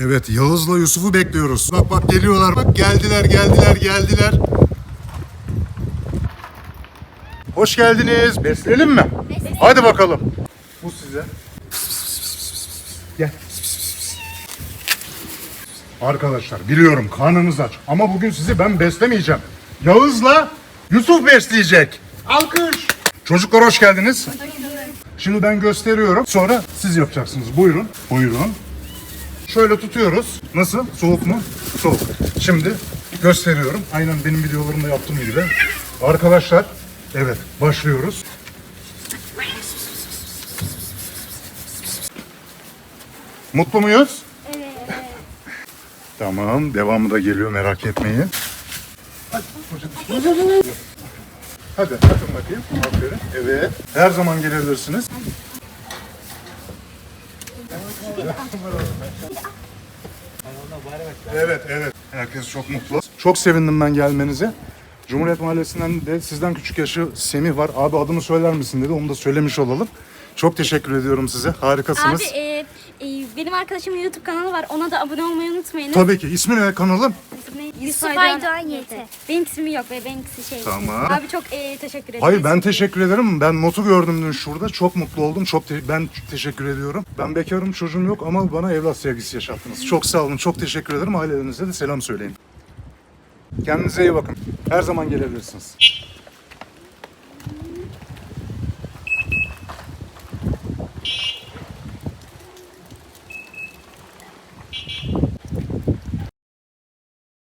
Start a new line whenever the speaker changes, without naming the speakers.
Evet Yağız'la Yusuf'u bekliyoruz. Bak bak geliyorlar bak geldiler geldiler geldiler. Hoş geldiniz. Besleyelim mi? Hadi bakalım. Bu size. Gel. Arkadaşlar biliyorum karnınız aç ama bugün sizi ben beslemeyeceğim. Yağız'la Yusuf besleyecek. Alkış. Çocuklar hoş geldiniz. Şimdi ben gösteriyorum. Sonra siz yapacaksınız. Buyurun. Buyurun. Şöyle tutuyoruz. Nasıl? Soğuk mu? Soğuk. Şimdi gösteriyorum. Aynen benim videolarımda yaptığım gibi. Arkadaşlar evet başlıyoruz. Mutlu muyuz? Evet. tamam. Devamı da geliyor merak etmeyin. Hadi, hocam. Hadi atın bakayım. Aferin. Evet. Her zaman gelebilirsiniz. Evet, evet. Herkes çok mutlu. Çok sevindim ben gelmenize. Cumhuriyet Mahallesi'nden de sizden küçük yaşı Semih var. Abi adını söyler misin dedi. Onu da söylemiş olalım. Çok teşekkür ediyorum size. Harikasınız.
Abi e, e, benim arkadaşımın YouTube kanalı var. Ona da abone olmayı unutmayın.
Tabii ki. İsmi ne kanalın?
Yusuf Aydoğan Yete.
Benim ismi yok ve benimkisi şey.
Tamam.
Abi çok e, teşekkür ederim.
Hayır ben teşekkür ederim. Ben notu gördüm dün şurada. Çok mutlu oldum. Çok te- ben teşekkür ediyorum. Ben bekarım çocuğum yok ama bana evlat sevgisi yaşattınız. Çok sağ olun. Çok teşekkür ederim. Ailelerinize de selam söyleyin. Kendinize iyi bakın. Her zaman gelebilirsiniz.